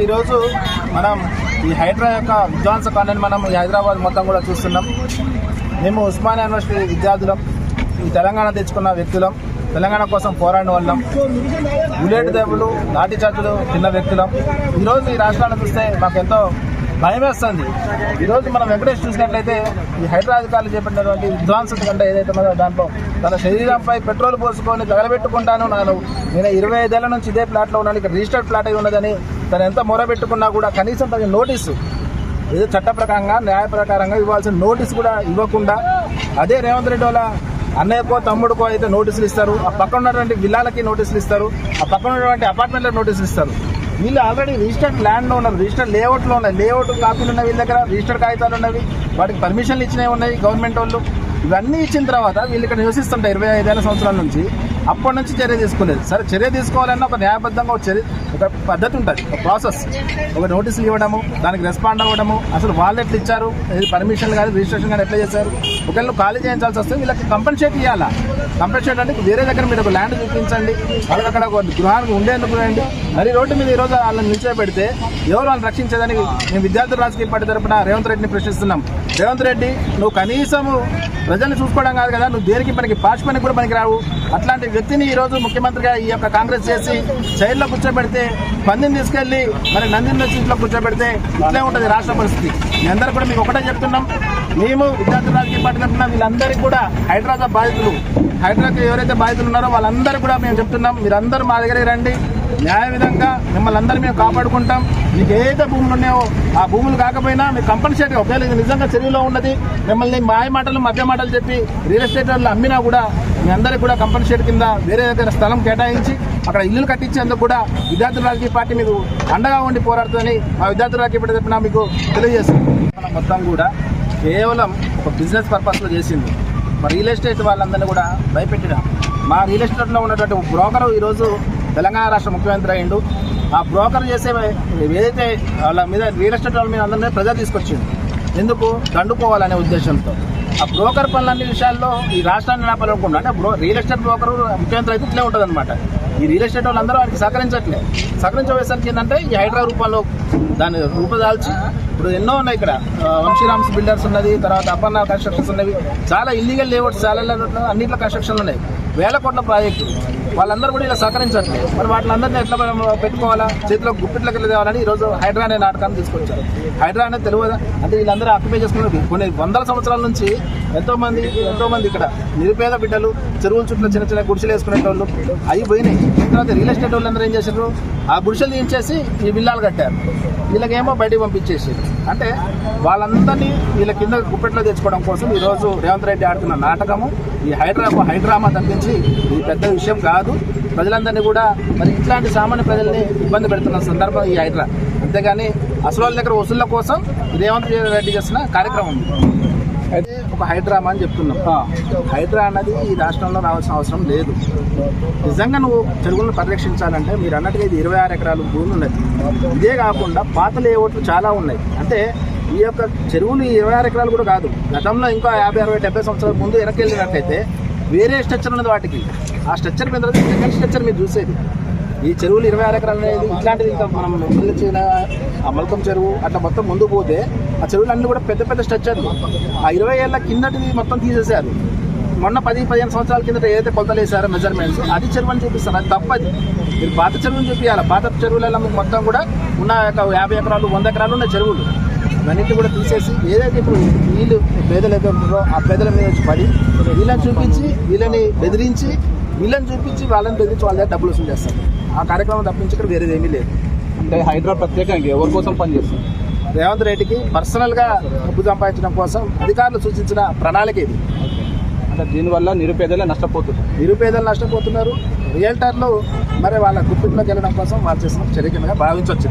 ఈరోజు మనం ఈ హైడ్రా యొక్క విధ్వంసకాండని మనం హైదరాబాద్ మొత్తం కూడా చూస్తున్నాం. మేము ఉస్మానియా యూనివర్సిటీ విద్యార్థులం ఈ తెలంగాణ తెచ్చుకున్న వ్యక్తులం తెలంగాణ కోసం పోరాడిన వాళ్ళం. బుల్లెట్ దేవులు లాఠీ చార్జులు తిన్న వ్యక్తులం. ఈరోజు ఈ రాష్ట్రాన్ని చూస్తే మాకెంతో భయం వేస్తుంది ఈరోజు మనం వెంకటేష్ చూసినట్లయితే ఈ హైదరాబాద్ అధికారులు చేపట్టినటువంటి విధ్వంసం కంటే ఏదైతే ఉన్నదో దాంట్లో తన శరీరంపై పెట్రోల్ పోసుకొని తగలబెట్టుకుంటాను నాను నేను ఇరవై ఐదేళ్ళ నుంచి ఇదే ప్లాట్లో ఉన్నాను ఇక్కడ రిజిస్టర్డ్ ప్లాట్ అయి ఉన్నదని తను ఎంత మొరబెట్టుకున్నా కూడా కనీసం తనకి నోటీసు ఏదో చట్ట ప్రకారంగా న్యాయ ప్రకారంగా ఇవ్వాల్సిన నోటీస్ కూడా ఇవ్వకుండా అదే రేవంత్ రెడ్డి వాళ్ళ అన్నయ్యకో తమ్ముడికో అయితే నోటీసులు ఇస్తారు. ఆ పక్కన ఉన్నటువంటి విల్లాలకి నోటీసులు ఇస్తారు. ఆ పక్కన ఉన్నటువంటి అపార్ట్మెంట్లకు నోటీసులు ఇస్తారు. వీళ్ళు ఆల్రెడీ రిజిస్టర్డ్ ల్యాండ్లో ఉన్నారు రిజిస్టర్డ్ లేఅవుట్లో ఉన్నాయి. లేఅవుట్ కాపీలు ఉన్నాయి వీళ్ళ దగ్గర రిజిస్టర్డ్ కాగితాలు ఉన్నవి. వాటికి పర్మిషన్లు ఇచ్చినవి ఉన్నాయి గవర్నమెంట్ వాళ్ళు. ఇవన్నీ ఇచ్చిన తర్వాత వీళ్ళు ఇక్కడ నివసిస్తుంటారు ఇరవై ఐదేళ్ళ సంవత్సరాల నుంచి. అప్పటి నుంచి చర్య తీసుకోలేదు సరే చర్య తీసుకోవాలన్నా ఒక న్యాయబద్ధంగా ఒక చర్య ఒక పద్ధతి ఉంటుంది ఒక ప్రాసెస్ ఒక నోటీసులు ఇవ్వడము దానికి రెస్పాండ్ అవ్వడము. అసలు వాళ్ళు ఎట్లా ఇచ్చారు? పర్మిషన్ కానీ రిజిస్ట్రేషన్ కానీ ఎట్లా చేశారు? ఒకవేళ నువ్వు ఖాళీ చేయించాల్సి వస్తే వీళ్ళకి కంపెన్సేట్ ఇవ్వాలా కంపెన్సేట్ అంటే వేరే దగ్గర మీరు ఒక ల్యాండ్ చూపించండి వాళ్ళకి అక్కడ ఒక గృహానికి ఉండేందుకు రండి. మరి రోడ్డు మీద ఈరోజు వాళ్ళని నిల్చోబెడితే ఎవరు వాళ్ళని రక్షించేదానికి మేము విద్యార్థుల రాజకీయ పార్టీ తరపున రేవంత్ రెడ్డిని ప్రశ్నిస్తున్నాం. రేవంత్ రెడ్డి నువ్వు కనీసము ప్రజల్ని చూసుకోవడం కాదు కదా నువ్వు దేనికి మనకి పార్టీ పనికి కూడా పనికి రావు అట్లాంటి వ్యక్తిని ఈరోజు ముఖ్యమంత్రిగా ఈ యొక్క కాంగ్రెస్ చేసి చైర్లో కూర్చోబెడితే పందిని తీసుకెళ్ళి మరి నందిని వచ్చి కూర్చోబెడితే ఇట్లే ఉంటుంది రాష్ట్ర పరిస్థితి. మీ అందరూ కూడా మీకు ఒకటే చెప్తున్నాం. మేము విద్యార్థుల రాజకీయ పార్టీ తరఫున వీళ్ళందరికీ కూడా హైదరాబాద్ బాధితులు హైదరాబాద్ ఎవరైతే బాధితులు ఉన్నారో వాళ్ళందరూ కూడా మేము చెప్తున్నాం. మీరందరూ మా దగ్గరికి రండి. న్యాయ విధంగా మిమ్మల్ని అందరూ మేము కాపాడుకుంటాం. మీకు ఏదైతే భూములు ఉన్నాయో ఆ భూములు కాకపోయినా మీకు కంపల్సరీ ఒకవేళ ఇది నిజంగా చెరువులో ఉన్నది మిమ్మల్ని మాయ మాటలు మధ్య మాటలు చెప్పి రియల్ ఎస్టేట్ వాళ్ళు అమ్మినా కూడా మీ అందరికీ కూడా కంపల్సరీ కింద వేరే దగ్గర స్థలం కేటాయించి అక్కడ ఇల్లులు కట్టించేందుకు కూడా విద్యార్థుల రాజకీయ పార్టీ మీకు అండగా ఉండి పోరాడుతుందని మా విద్యార్థుల రాజకీయ పార్టీ తరపున మీకు తెలియజేస్తుంది మనం మొత్తం కూడా కేవలం ఒక బిజినెస్ పర్పస్లో చేసింది. మా రియల్ ఎస్టేట్ వాళ్ళందరినీ కూడా భయపెట్టిన. మా రియల్ ఎస్టేట్లో ఉన్నటువంటి బ్రోకర్ ఈరోజు తెలంగాణ రాష్ట్ర ముఖ్యమంత్రి అయిండు ఆ బ్రోకర్ చేసే ఏదైతే వాళ్ళ మీద రియల్ ఎస్టేట్ వాళ్ళ మీద అందరినీ ప్రజలు తీసుకొచ్చింది ఎందుకు? దండుకోవాలనే ఉద్దేశంతో. ఆ బ్రోకర్ పనులన్ని విషయాల్లో ఈ రాష్ట్రాన్ని నడపాలనుకుంటున్నా అంటే బ్రో రియల్ ఎస్టేట్ బ్రోకర్ ముఖ్యమంత్రి అయితే ఇట్లే ఉంటుంది అనమాట ఈ రియల్ ఎస్టేట్ వాళ్ళందరూ వారికి సహకరించట్లేదు సహకరించవేసరికి ఏంటంటే ఈ హైడ్రా రూపంలో దాన్ని రూపదాల్చి ఇప్పుడు ఎన్నో ఉన్నాయి ఇక్కడ. వంశీరామ్స్ బిల్డర్స్ ఉన్నది తర్వాత అపర్ణ కన్స్ట్రక్షన్స్ ఉన్నవి. చాలా ఇల్లీగల్ లేఅవుట్స్ చాలా అన్నింటిలో కన్స్ట్రక్షన్లు ఉన్నాయి. వేల కోట్ల ప్రాజెక్టులు వాళ్ళందరూ కూడా ఇలా సహకరించట్లేదు మరి వాటిని ఎట్లా పెట్టుకోవాలా? చేతిలో గుప్పిట్లకి వెళ్ళి తేవాలని ఈరోజు హైడ్రా అనే నాటకాన్ని తీసుకొచ్చారు. హైడ్రా అనేది తెలియదా. అంటే వీళ్ళందరూ ఆక్యుపై చేసుకున్నారు. కొన్ని వందల సంవత్సరాల నుంచి ఎంతో మంది ఎంతో మంది ఇక్కడ నిరుపేద బిడ్డలు చెరువుల చుట్టూ చిన్న చిన్న గుడిసెలు వేసుకునేటోళ్ళు అవి పోయినాయి. తర్వాత రియల్ ఎస్టేట్ వాళ్ళందరూ ఏం చేశారు? ఆ గుడిసెలు తీయించేసి ఈ విల్లాలు కట్టారు. వీళ్ళకేమో బయటికి పంపించేసి. అంటే వాళ్ళందరినీ వీళ్ళ కింద గుప్పెట్లో తెచ్చుకోవడం కోసం ఈరోజు రేవంత్ రెడ్డి ఆడుతున్న నాటకము ఈ హైడ్రా హైడ్రామా తప్పించి ఇది పెద్ద విషయం కాదు. ప్రజలందరినీ కూడా మరి ఇట్లాంటి సామాన్య ప్రజల్ని ఇబ్బంది పెడుతున్న సందర్భం ఈ హైడ్రా. అంతేగాని అసలు వాళ్ళ దగ్గర వసూళ్ళ కోసం రేవంత్ రెడ్డి చేసిన కార్యక్రమం. అయితే ఒక హైడ్రామా అని చెప్తున్నాం. హైడ్రా అన్నది ఈ రాష్ట్రంలో రావాల్సిన అవసరం లేదు. నిజంగా నువ్వు చెరువులను పరిరక్షించాలంటే మీరు అన్నట్టుగా ఇది ఇరవై ఆరు ఎకరాలు భూమి ఉన్నది. ఇదే కాకుండా పాత లేఅవుట్లు చాలా ఉన్నాయి. అంటే ఈ యొక్క చెరువులు ఇరవై ఆరు ఎకరాలు కూడా కాదు. గతంలో ఇంకా యాభై అరవై డెబ్బై సంవత్సరాల ముందు వెనక్కి వెళ్ళినట్టయితే వేరే స్ట్రక్చర్ ఉన్నది వాటికి. ఆ స్ట్రక్చర్ మీద సెకండ్ స్ట్రక్చర్ మీరు చూసేది. ఈ చెరువులు ఇరవై ఆరు ఎకరాలు అనేది ఇట్లాంటిది ఇంకా మనం పిలిచిన ఆ మల్కం చెరువు అట్లా మొత్తం ముందు పోతే ఆ చెరువులు అన్నీ కూడా పెద్ద పెద్ద స్ట్రక్చర్లు. ఆ ఇరవై ఏళ్ళ కిందటిది మొత్తం తీసేశారు. మొన్న పది పదిహేను సంవత్సరాల కిందట ఏదైతే కొలతలు వేసారో మెజర్మెంట్స్ అది చెరువు అని చూపిస్తారు. అది తప్పది. మీరు పాత చెరువుని చూపించాలి పాత చెరువులలో మీకు మొత్తం కూడా ఉన్న ఒక యాభై ఎకరాలు వంద ఎకరాలు ఉన్న చెరువులు. ఇవన్నింటినీ కూడా తీసేసి ఏదైతే ఇప్పుడు వీళ్ళు పేదలు ఏదైతే ఉన్నారో ఆ పేదల మీద వచ్చి పడి వీళ్ళని చూపించి వీళ్ళని బెదిరించి వీళ్ళని చూపించి వాళ్ళని బెదిరించి వాళ్ళ దగ్గర డబ్బులు వసూలు చేస్తారు. ఆ కార్యక్రమం తప్పించి ఇక్కడ వేరేది ఏమీ లేదు. అంటే హైడ్రా ప్రత్యేకంగా ఎవరి కోసం పనిచేస్తుంది రేవంత్ రెడ్డికి పర్సనల్గా డబ్బు సంపాదించడం కోసం అధికారులు సూచించిన ప్రణాళిక ఇది. అంటే దీనివల్ల నిరుపేదలే నష్టపోతున్నారు. నిరుపేదలు నష్టపోతున్నారు. రియల్టర్లు మరి వాళ్ళ గుర్తింపులోకి వెళ్ళడం కోసం వాళ్ళు చేసిన చర్య కిందగా భావించవచ్చు